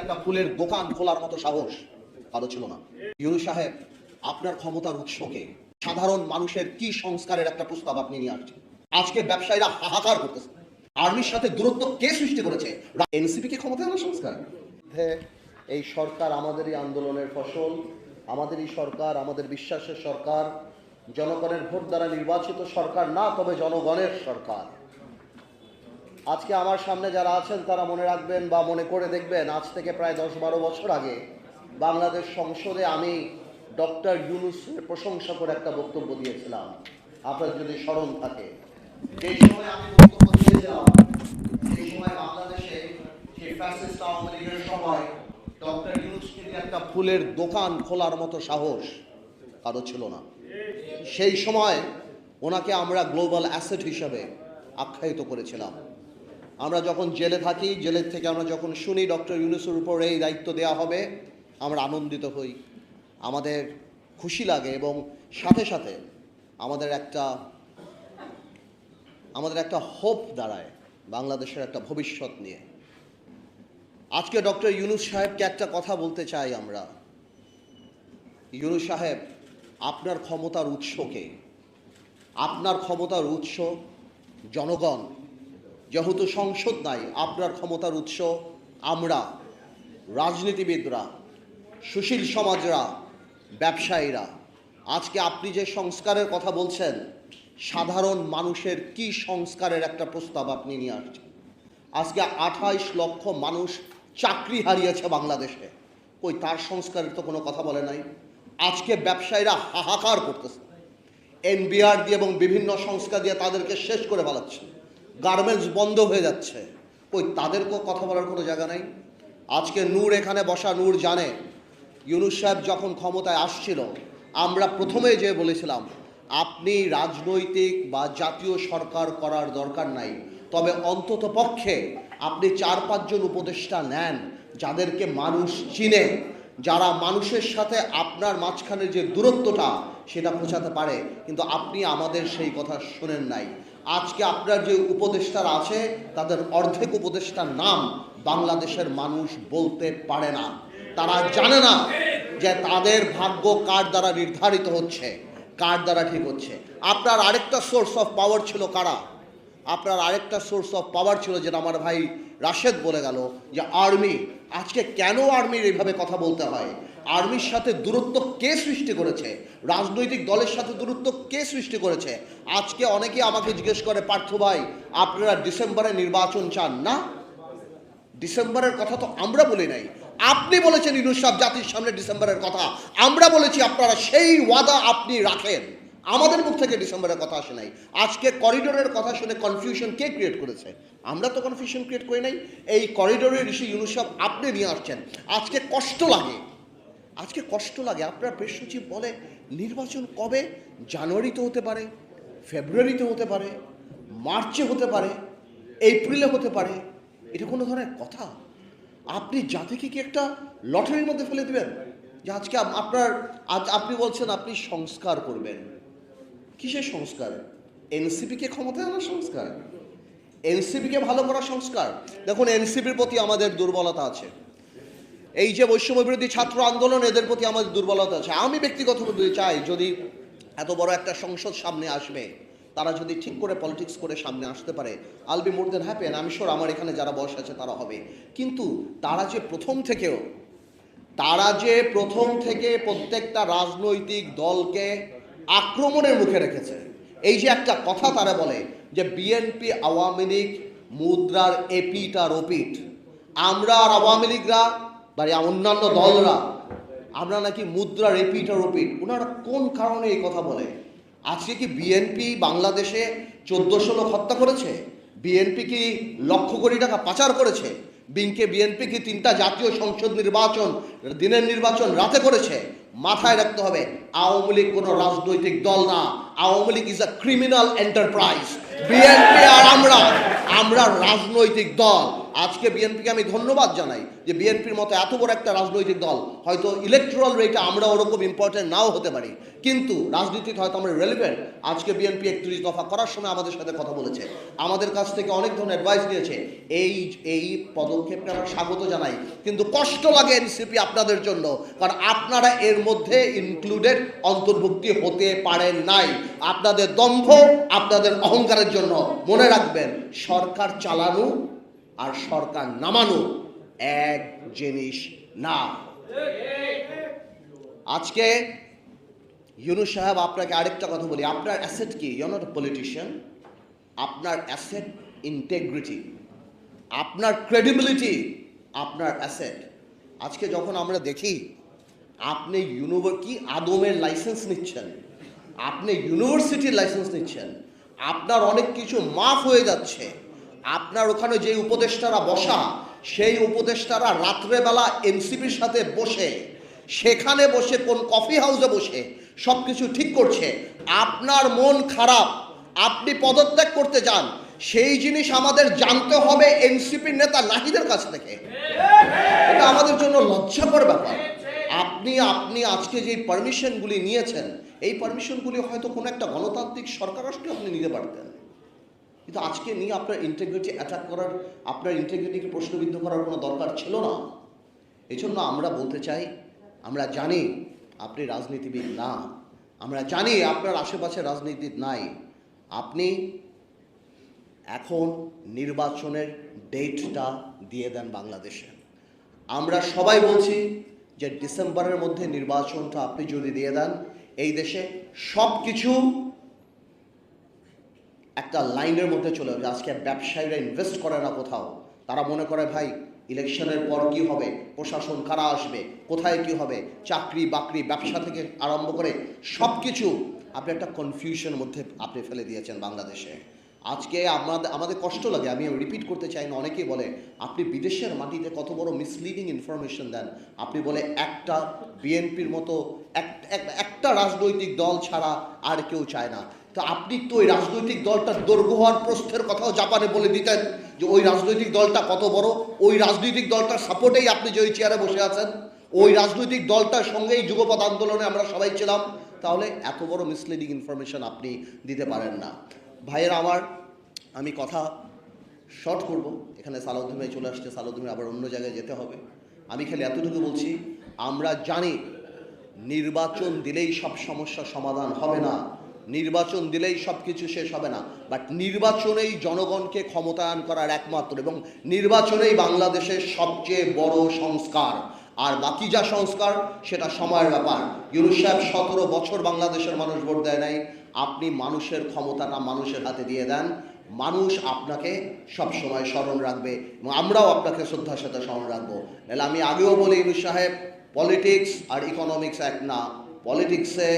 একটা ফুলের দোকান খোলার মতো সাহস কারও ছিল না। ইউনুস সাহেব, আপনার ক্ষমতার উৎসকে সাধারণ মানুষের কি সংস্কারের একটা প্রস্তাব আপনি নিয়ে আসছেন? আজকে ব্যবসায়ীরা হাহাকার করতেছে। আর্মির সাথে দূরত্ব কে সৃষ্টি করেছে? এনসিপি কে ক্ষমতা আনার সংস্কার? এই সরকার আমাদেরই আন্দোলনের ফসল আমাদেরই সরকার, আমাদের বিশ্বাসের সরকার, জনগণের ভোট দ্বারা নির্বাচিত সরকার না, তবে জনগণের সরকার। আজকে আমার সামনে যারা আছেন, তারা মনে রাখবেন বা মনে করে দেখবেন, আজ থেকে প্রায় দশ বারো বছর আগে বাংলাদেশ সংসদে আমি ডক্টর ইউনুসের প্রশংসা করে একটা বক্তব্য দিয়েছিলাম। আপনার যদি স্মরণ থাকে। যে সময় আমি বক্তব্য দিয়েছিলাম, সেই সময় বাংলাদেশে সেই ফ্যাসিস্ট আওয়ামী লীগের সময় ডক্টর ইউনুস একটা ফুলের দোকান খোলার মতো সাহস কারও ছিল না। সেই সময় ওনাকে আমরা গ্লোবাল অ্যাসেট হিসাবে আখ্যায়িত করেছিলাম। আমরা যখন জেলে থাকি জেলের থেকে আমরা যখন শুনি, ডক্টর ইউনুসের উপর এই দায়িত্ব দেওয়া হবে, আমরা আনন্দিত হই। আমাদের খুশি লাগে এবং সাথে সাথে আমাদের একটা আমাদের একটা হোপ দাঁড়ায় বাংলাদেশের একটা ভবিষ্যৎ নিয়ে। আজকে ডক্টর ইউনুস সাহেবকে একটা কথা বলতে চাই আমরা। ইউনুস সাহেব, আপনার ক্ষমতার উৎসকে আপনার ক্ষমতার উৎস জনগণ। যেহেতু সংসদ নাই, আপনার ক্ষমতার উৎস আমরা, রাজনীতিবিদরা, সুশীল সমাজরা, ব্যবসায়ীরা। আজকে আপনি যে সংস্কারের কথা বলছেন, সাধারণ মানুষের কি সংস্কারের একটা প্রস্তাব আপনি নিয়ে আসছেন? আজকে আঠাইশ লক্ষ মানুষ চাকরি হারিয়েছে বাংলাদেশে। কই, তার সংস্কারের তো কোনো কথা বলে নাই? আজকে ব্যবসায়ীরা হাহাকার করতেছে। এনবিআর দিয়ে এবং বিভিন্ন সংস্থা দিয়ে তাদেরকে শেষ করে ফেলাচ্ছে। গার্মেন্টস বন্ধ হয়ে যাচ্ছে। কই তাদেরকেও কথা বলার কোনো জায়গা নাই। আজকে নূর এখানে বসা, নূর জানে। ইউনুস সাহেব যখন ক্ষমতায় আসছিল, আমরা প্রথমে যে বলেছিলাম, আপনি রাজনৈতিক বা জাতীয় সরকার করার দরকার নাই। তবে অন্তত পক্ষে আপনি চার পাঁচজন উপদেষ্টা নেন, যাদেরকে মানুষ চিনে। যারা মানুষের সাথে আপনার মাঝখানে যে দূরত্বটা, সেটা পৌঁছাতে পারে। কিন্তু আপনি আমাদের সেই কথা শোনেন নাই। আজকে আপনার যে উপদেষ্টারা আছে, তাদের অর্ধেক উপদেষ্টার নাম বাংলাদেশের মানুষ বলতে পারে না। তারা জানে না যে তাদের ভাগ্য কার দ্বারা নির্ধারিত হচ্ছে, কার দ্বারা ঠিক হচ্ছে। আপনার আরেকটা সোর্স অফ পাওয়ার ছিল কারা? আপনার আরেকটা সোর্স অফ পাওয়ার ছিল যেটা আমার ভাই রাশেদ বলে গেল, যে আর্মি আজকে কেন আর্মির এইভাবে কথা বলতে হয়? আর্মির সাথে দূরত্ব কে সৃষ্টি করেছে? রাজনৈতিক দলের সাথে দূরত্ব কে সৃষ্টি করেছে? আজকে অনেকেই আমাকে জিজ্ঞেস করে, পার্থ ভাই, আপনারা ডিসেম্বরে নির্বাচন চান না? ডিসেম্বরের কথা তো আমরা বলি নাই। আপনি বলেছেন, ইনুস সাহেব, জাতির সামনে ডিসেম্বরের কথা। আমরা বলেছি, আপনারা সেই ওয়াদা আপনি রাখেন। আমাদের মুখ থেকে ডিসেম্বরের কথা আসে নাই। আজকে করিডোরের কথা শুনে কনফিউশন কে ক্রিয়েট করেছে? আমরা তো কনফিউশন ক্রিয়েট করি নাই। এই করিডোরের ইস্যু ইউনুস সাহেব, আপনি নিয়ে আসছেন। আজকে কষ্ট লাগে। আজকে কষ্ট লাগে। আপনার প্রেস সচিব বলে, নির্বাচন কবে? জানুয়ারিতে হতে পারে, ফেব্রুয়ারিতে হতে পারে, মার্চে হতে পারে, এপ্রিলে হতে পারে। এটা কোনো ধরনের কথা? আপনি জাতিকে কি একটা লটারির মধ্যে ফেলে দেবেন? যে আজকে আপনার, আজ আপনি বলছেন আপনি সংস্কার করবেন। কিসের সংস্কার? এনসিপিকে ক্ষমতায় আনার সংস্কার? এনসিপিকে ভালো করার সংস্কার? দেখুন, এনসিপির প্রতি আমাদের দুর্বলতা আছে। এই যে বৈষম্য বিরোধী ছাত্র আন্দোলন, এদের প্রতি আমাদের দুর্বলতা আছে। আমি ব্যক্তিগতভাবে চাই যদি এত বড় একটা সংসদ সামনে আসবে, তারা যদি ঠিক করে পলিটিক্স করে সামনে আসতে পারে। I'll be more than happy আমি শিওর আমার এখানে যারা বয়স আছে, তারা হবে। কিন্তু তারা যে প্রথম থেকেও, তারা যে প্রথম থেকে প্রত্যেকটা রাজনৈতিক দলকে আক্রমণের মুখে রেখেছে, এই যে একটা কথা তারা বলে যে বিএনপি আওয়ামী লীগ, মুদ্রার এপিট আর ওপিট আমরা আর আওয়ামী লীগরা বা অন্যান্য দলরা, আমরা নাকি মুদ্রা এপিট আর ওপিট ওনারা কোন কারণে এই কথা বলে? আজকে কি বিএনপি বাংলাদেশে চোদ্দশো লোক হত্যা করেছে? বিএনপি কি লক্ষ কোটি টাকা পাচার করেছে? বিংকে বিএনপি কি তিনটা জাতীয় সংসদ নির্বাচন, দিনের নির্বাচন রাতে করেছে? মাথায় রাখতে হবে, আওয়ামী লীগ কোনো রাজনৈতিক দল না। Awami League is a criminal enterprise BNP আর আমরা আমরা রাজনৈতিক দল। আজকে বিএনপিকে আমি ধন্যবাদ জানাই যে বিএনপির মতো এত বড় একটা রাজনৈতিক দল, হয়তো ইলেকট্রাল রেটে আমরা ওরকম ইম্পর্টেন্ট নাও হতে পারি। কিন্তু রাজনীতিতে হয়তো আমরা রেলিভেন্ট আজকে বিএনপি একত্রিশ দফা করার সময় আমাদের সাথে কথা বলেছে। আমাদের কাছ থেকে অনেক ধরনের অ্যাডভাইস নিয়েছে। এই এই পদক্ষেপকে আমরা স্বাগত জানাই। কিন্তু কষ্ট লাগে এনসিপি আপনাদের জন্য, কারণ আপনারা এর মধ্যে ইনক্লুডেড অন্তর্ভুক্তি হতে পারেন নাই। আপনাদের দম্ভ আপনাদের অহংকারের জন্য মনে রাখবেন, সরকার চালানো আর সরকার নামানো এক জিনিস না। আজকে ইউনুস সাহেব আপনাকে আরেকটা কথা বলি, আপনার অ্যাসেট কি? ইউ নট পলিটিশিয়ান আপনার অ্যাসেট ইন্টেগ্রিটি আপনার ক্রেডিবিলিটি আপনার অ্যাসেট আজকে যখন আমরা দেখি, আপনি ইউনিভার কি আদমের লাইসেন্স নিচ্ছেন? আপনি ইউনিভার্সিটির লাইসেন্স নিচ্ছেন? আপনার অনেক কিছু মাফ হয়ে যাচ্ছে। আপনার ওখানে যে উপদেষ্টারা বসা, সেই উপদেষ্টারা রাত্রেবেলা এনসিপির সাথে বসে, সেখানে বসে, কোন কফি হাউসে বসে সব কিছু ঠিক করছে। আপনার মন খারাপ, আপনি পদত্যাগ করতে চান সেই জিনিস আমাদের জানতে হবে এনসিপির নেতা নাহিদের কাছ থেকে। এটা আমাদের জন্য লজ্জাকর ব্যাপার। আপনি আপনি আজকে যে পারমিশনগুলি নিয়েছেন, এই পারমিশনগুলি হয়তো কোনো একটা গণতান্ত্রিক সরকার রাষ্ট্রে আপনি নিতে পারতেন। কিন্তু আজকে নিয়ে আপনার ইন্টেগ্রিটি অ্যাটাক করার, আপনার ইন্টেগ্রিটিকে প্রশ্নবিদ্ধ করার কোনো দরকার ছিল না। এই জন্য আমরা বলতে চাই, আমরা জানি আপনি রাজনীতিবিদ না। আমরা জানি আপনার আশেপাশে রাজনীতি নাই। আপনি এখন নির্বাচনের ডেটটা দিয়ে দেন বাংলাদেশে। আমরা সবাই বলছি যে ডিসেম্বরের মধ্যে নির্বাচনটা আপনি যদি দিয়ে দেন, এই দেশে সব কিছু একটা লাইনের মধ্যে চলে যাবে। আজকে ব্যবসায়ীরা ইনভেস্ট করে না কোথাও। তারা মনে করে, ভাই, ইলেকশনের পর কি হবে? প্রশাসন কারা আসবে? কোথায় কি হবে? চাকরি বাকরি, ব্যবসা থেকে আরম্ভ করে সব কিছু আপনি একটা কনফিউশনের মধ্যে আপনি ফেলে দিয়েছেন বাংলাদেশে। আজকে আমাদের আমাদের কষ্ট লাগে, আমি রিপিট করতে চাই না অনেকেই বলে, আপনি বিদেশের মাটিতে কত বড় মিসলিডিং ইনফরমেশন দেন? আপনি বলে, একটা বিএনপির মতো, এক- এক- একটা রাজনৈতিক দল ছাড়া আর কেউ চায় না। তো আপনি তো ওই রাজনৈতিক দলটার দৈর্ঘ্য হওয়ার প্রস্থের কথাও জাপানে বলে দিতেন যে, ওই রাজনৈতিক দলটা কত বড়? ওই রাজনৈতিক দলটার সাপোর্টেই আপনি যে ওই চেয়ারে বসে আছেন, ওই রাজনৈতিক দলটার সঙ্গেই যুগপৎ আন্দোলনে আমরা সবাই ছিলাম, তাহলে এত বড় মিসলিডিং ইনফরমেশন আপনি দিতে পারেন না। ভাইয়েরা আমার, আমি কথা শর্ট করব। এখানে সালাউদ্দিন ভাই চলে আসছে, সালাউদ্দিন আবার অন্য জায়গায় যেতে হবে। আমি খালি এতটুকু বলছি, আমরা জানি নির্বাচন দিলেই সব সমস্যার সমাধান হবে না, নির্বাচন দিলেই সব কিছু শেষ হবে না বাট নির্বাচনেই জনগণকে ক্ষমতায়ন করার একমাত্র এবং নির্বাচনেই বাংলাদেশের সবচেয়ে বড় সংস্কার। আর বাকি যা সংস্কার, সেটা সময়ের ব্যাপার। ইউনুস সাহেব সতেরো বছর বাংলাদেশের মানুষ ভোট দেয় নাই আপনি মানুষের ক্ষমতাটা মানুষের হাতে দিয়ে দেন। মানুষ আপনাকে সব সময় স্মরণ রাখবে এবং আমরাও আপনাকে শ্রদ্ধার সাথে স্মরণ রাখব। নাহলে আমি আগেও বলি ইউনুস সাহেব, পলিটিক্স আর ইকোনমিক্স এক না। পলিটিক্সে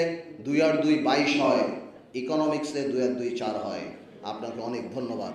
দুই আর দুই বাইশ হয়, ইকোনমিক্সে দুই আর দুই চার হয়। আপনাকে অনেক ধন্যবাদ।